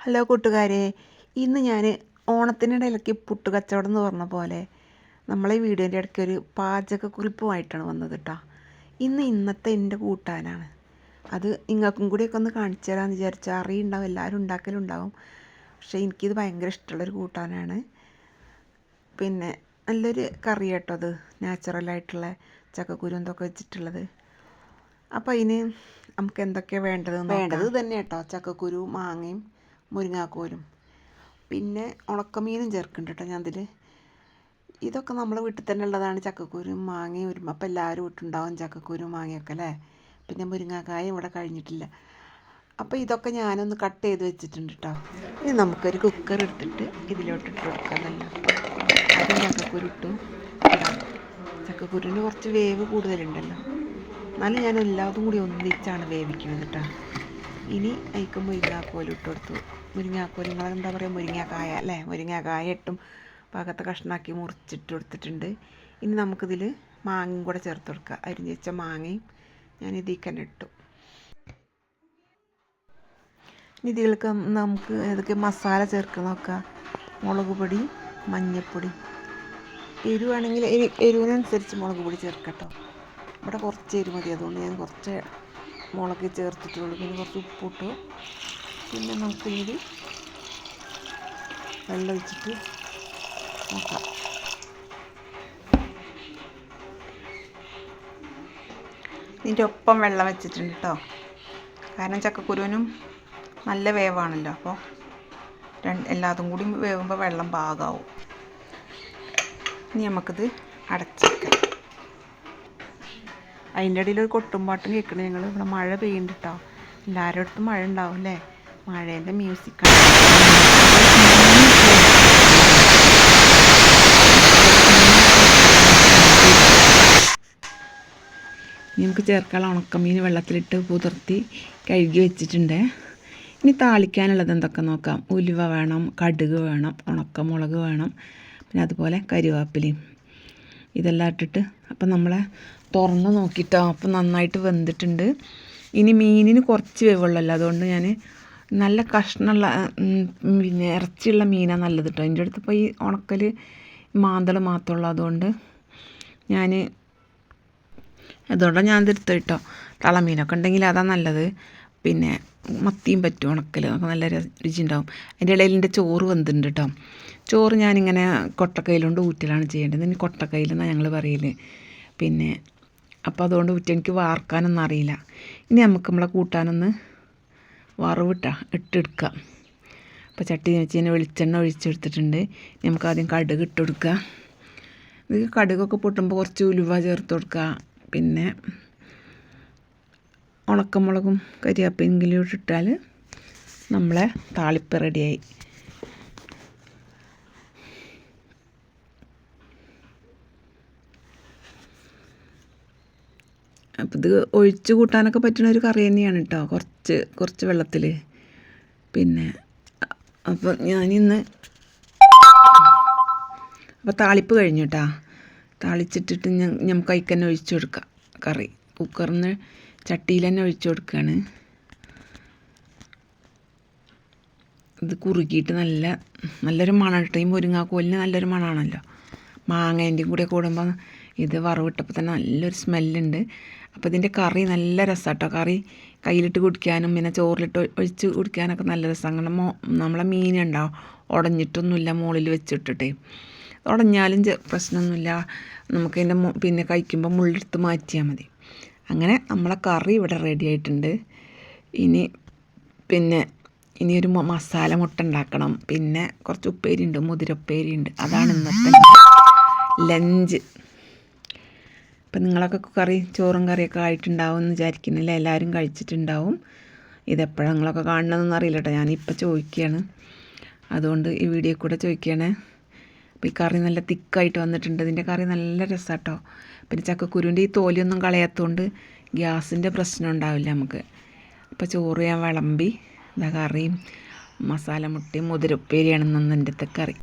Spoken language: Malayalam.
ഹലോ കൂട്ടുകാരെ ഇന്ന് ഞാൻ ഓണത്തിനിടയിലേക്ക് പുട്ട് കച്ചവടം എന്ന് പറഞ്ഞ പോലെ നമ്മളെ വീഡിയോന്റെ ഇടയ്ക്ക് ഒരു പാചകക്കുറിപ്പുമായിട്ടാണ് വന്നത് കേട്ടോ ഇന്ന് ഇന്നത്തെ എന്റെ കൂട്ടാനാണ്. അത് നിങ്ങൾക്കും കൂടിയൊക്കെ ഒന്ന് കാണിച്ചു തരാമെന്ന് വിചാരിച്ചാൽ അറിയുണ്ടാവും എല്ലാവരും ഉണ്ടാക്കലുണ്ടാവും. പക്ഷേ എനിക്കിത് ഭയങ്കര ഇഷ്ടമുള്ളൊരു കൂട്ടാനാണ്. പിന്നെ നല്ലൊരു കറി കേട്ടോ അത് നാച്ചുറലായിട്ടുള്ള ചക്കക്കുരു എന്തൊക്കെ വെച്ചിട്ടുള്ളത്. അപ്പോൾ അതിന് നമുക്ക് എന്തൊക്കെയാണ് വേണ്ടത് വേണ്ടത് തന്നെ കേട്ടോ ചക്കക്കുരു മാങ്ങയും മുരിങ്ങാക്കോലും. പിന്നെ ഉണക്കമീനും ചേർക്കുന്നുണ്ട് കേട്ടോ ഞാൻ അതിൽ ഇതൊക്കെ നമ്മളെ വീട്ടിൽ തന്നെ ഉള്ളതാണ് ചക്കക്കുരും മാങ്ങയും ഉരുമ. അപ്പോൾ എല്ലാവരും വീട്ടുണ്ടാവും ചക്കക്കുരും മാങ്ങയൊക്കെ അല്ലേ? പിന്നെ മുരിങ്ങാക്കായും ഇവിടെ കഴിഞ്ഞിട്ടില്ല. അപ്പോൾ ഇതൊക്കെ ഞാനൊന്ന് കട്ട് ചെയ്ത് വെച്ചിട്ടുണ്ട് കേട്ടോ ഇനി നമുക്കൊരു കുക്കർ എടുത്തിട്ട് ഇതിലോട്ട് ഇട്ട് നല്ല. ആദ്യം ചക്കക്കുരു ഇട്ടു. ചക്കക്കുരുവിന് കുറച്ച് വേവ് കൂടുതലുണ്ടല്ലോ. എന്നാലും ഞാൻ എല്ലാതും കൂടി ഒന്നിച്ചാണ് വേവിക്കുന്നത് കേട്ടോ ഇനി അയക്കും മുരിങ്ങാക്കോലും ഇട്ട് കൊടുത്തു മുരിങ്ങാക്കോൽ നിങ്ങൾ എന്താ പറയുക മുരിങ്ങാക്കായ അല്ലേ? മുരിങ്ങാക്കായ ഇട്ടും പാകത്തെ കഷ്ണാക്കി മുറിച്ചിട്ട് കൊടുത്തിട്ടുണ്ട് ഇനി നമുക്കിതിൽ മാങ്ങയും കൂടെ ചേർത്ത് കൊടുക്കുക അരിഞ്ഞ് വെച്ച മാങ്ങയും ഞാൻ ഇതിക്കന്നെ ഇട്ടു. ഇതിലേക്ക് നമുക്ക് ഏതൊക്കെ മസാല ചേർക്കുക നോക്കുക മുളക് പൊടി മഞ്ഞൾപ്പൊടി എരിവാണെങ്കിൽ എരിവിനനുസരിച്ച് മുളക് പൊടി ചേർക്കട്ടോ. ഇവിടെ കുറച്ച് എരിവ് മതി. അതുകൊണ്ട് ഞാൻ കുറച്ച് മുളക് ചേർത്തിട്ടുള്ളൂ. പിന്നെ കുറച്ച് ഉപ്പിട്ടു. പിന്നെ നമുക്ക് നമുക്കിനി വെള്ളം ഒഴിച്ചിട്ട് നോക്കാം. ഇതിന്റെ ഒപ്പം വെള്ളം വെച്ചിട്ടുണ്ട് കേട്ടോ കാരണം ചക്കക്കുരുവിനും നല്ല വേവാണല്ലോ. അപ്പോൾ രണ്ട് എല്ലാതും കൂടി വേവുമ്പോൾ വെള്ളം പാകാവും. ഇനി നമുക്കിത് അടച്ചേക്കാം. അതിന്റെ ഇടയിൽ ഒരു കൊട്ടുംപാട്ടും കേൾക്കണം. ഞങ്ങൾ ഇവിടെ മഴ പെയ്യുന്നുണ്ട് കേട്ടോ എല്ലാവരുടെ അടുത്തും മഴ ഉണ്ടാവും അല്ലേ മഴേന്റെ മ്യൂസിക്കാണ് നമുക്ക് ചേർക്കാനുള്ള ഉണക്കമീൻ വെള്ളത്തിലിട്ട് പുതിർത്തി കഴുകി വെച്ചിട്ടുണ്ട്. ഇനി താളിക്കാനുള്ളത് എന്തൊക്കെ നോക്കാം? ഉലുവ വേണം കടുക് വേണം ഉണക്കമുളക് വേണം പിന്നെ അതുപോലെ കരിവേപ്പിലയും. ഇതെല്ലാം ഇട്ടിട്ട് അപ്പം നമ്മളെ തുറന്ന് നോക്കിയിട്ടോ അപ്പം നന്നായിട്ട് വെന്തിട്ടുണ്ട്. ഇനി മീനിന് കുറച്ച് വേവുള്ളല്ലോ. അതുകൊണ്ട് ഞാൻ നല്ല കഷ്ണമുള്ള പിന്നെ ഇറച്ചിയുള്ള മീനാണ് നല്ലത് കേട്ടോ എന്റെ അടുത്ത് ഇപ്പോൾ ഈ ഉണക്കൽ മാന്തൾ മാത്രമുള്ളൂ അതുകൊണ്ട് ഞാൻ അതുകൊണ്ടാണ് ഞാൻ ഇതെടുത്ത് കേട്ടോ തളമീനൊക്കെ ഉണ്ടെങ്കിൽ അതാണ് നല്ലത്. പിന്നെ മത്തിയും പറ്റും ഉണക്കൽ നമുക്ക് നല്ല രുചി ഉണ്ടാവും അതിന്റെ ഇടയിൽ എന്റെ ചോറ് വെന്തിട്ടുണ്ട് കേട്ടോ ചോറ് ഞാനിങ്ങനെ കൊട്ടക്കൈയിലുകൊണ്ട് ഊറ്റലാണ് ചെയ്യേണ്ടത്. ഇനി കൊട്ടക്കൈയിൽ എന്നാണ് ഞങ്ങൾ പറയൽ പിന്നെ അപ്പോൾ അതുകൊണ്ട് ഊറ്റി എനിക്ക് വാർക്കാനൊന്നും അറിയില്ല. ഇനി നമുക്ക് നമ്മളെ കൂട്ടാനൊന്ന് വറവിട്ട ഇട്ടെടുക്കാം. അപ്പോൾ ചട്ടി വെച്ച് കഴിഞ്ഞാൽ വെളിച്ചെണ്ണ ഒഴിച്ചെടുത്തിട്ടുണ്ട്. നമുക്ക് ആദ്യം കടുക് ഇട്ടെടുക്കുക ഇത് കടുകൊക്കെ പൊട്ടുമ്പോൾ കുറച്ച് ഉലുവ ചേർത്ത് കൊടുക്കുക പിന്നെ ഉണക്കമുളകും കരിയാപ്പെങ്കിലും ഇട്ടിട്ടാൽ നമ്മളെ താളിപ്പ് റെഡിയായി അപ്പം ഇത് ഒഴിച്ച് കൂട്ടാനൊക്കെ പറ്റുന്ന ഒരു കറി തന്നെയാണ് കേട്ടോ കുറച്ച് കുറച്ച് വെള്ളത്തിൽ പിന്നെ അപ്പോൾ ഞാനിന്ന് അപ്പോൾ താളിപ്പ് കഴിഞ്ഞു കേട്ടോ താളിച്ചിട്ടിട്ട് നമുക്ക് അതിൽ തന്നെ ഒഴിച്ചു കൊടുക്കാം കറി. കുക്കറിൽ നിന്ന് ചട്ടിയിൽ തന്നെ ഒഴിച്ചു കൊടുക്കുകയാണ് ഇത് കുറുകിയിട്ട് നല്ല നല്ലൊരു മണം കേട്ടോ ഈ മുരിങ്ങാക്കോലിന് നല്ലൊരു മണമാണല്ലോ മാങ്ങേന്റെയും കൂടെ കൂടുമ്പോൾ ഇത് വറവിട്ടപ്പോൾ തന്നെ നല്ലൊരു സ്മെല്ലുണ്ട്. അപ്പോൾ ഇതിന്റെ കറി നല്ല രസമാണ് കേട്ടോ കറി കയ്യിലിട്ട് കുടിക്കാനും പിന്നെ ചോറിലിട്ട് ഒഴിച്ച് കുടിക്കാനൊക്കെ നല്ല രസമാണ് അങ്ങനെ മോ നമ്മളെ മീനുണ്ടാവും ഉടഞ്ഞിട്ടൊന്നുമില്ല മുകളിൽ വെച്ചിട്ടിട്ടേ. ഉടഞ്ഞാലും പ്രശ്നമൊന്നുമില്ല. നമുക്കതിന്റെ പിന്നെ കഴിക്കുമ്പോൾ മുള്ളെടുത്ത് മാറ്റിയാൽ മതി. അങ്ങനെ നമ്മളെ കറി ഇവിടെ റെഡി ആയിട്ടുണ്ട്. ഇനി പിന്നെ ഇനി ഒരു മസാല മുട്ട ഉണ്ടാക്കണം. പിന്നെ കുറച്ച് ഉപ്പേരി ഉണ്ട് മുതിരപ്പേരി ഉണ്ട് അതാണ് ഇന്നത്തെ ലഞ്ച്. അപ്പം നിങ്ങളൊക്കെ കറി ചോറും കറിയൊക്കെ ആയിട്ടുണ്ടാവും എന്ന് വിചാരിക്കുന്നില്ല. എല്ലാവരും കഴിച്ചിട്ടുണ്ടാവും. ഇതെപ്പോഴാണ് നിങ്ങളൊക്കെ കാണണമെന്നൊന്നും അറിയില്ല കേട്ടോ ഞാനിപ്പോൾ ചോദിക്കുകയാണ്. അതുകൊണ്ട് ഈ വീഡിയോ കൂടെ ചോദിക്കുകയാണ്. അപ്പോൾ ഈ കറി നല്ല തിക്കായിട്ട് വന്നിട്ടുണ്ട്. ഇതിന്റെ കറി നല്ല രസമാട്ടോ. പിന്നെ ചക്കക്കുരുവിന്റെ ഈ തോലിയൊന്നും കളയാത്തതുകൊണ്ട് ഗ്യാസിന്റെ പ്രശ്നം ഉണ്ടാവില്ല നമുക്ക്. അപ്പോൾ ചോറ് ഞാൻ വിളമ്പി ഇതാ കറിയും മസാല മുട്ടയും മുതിരപ്പേരിയാണ് ഇന്ന് എന്റെ കറി.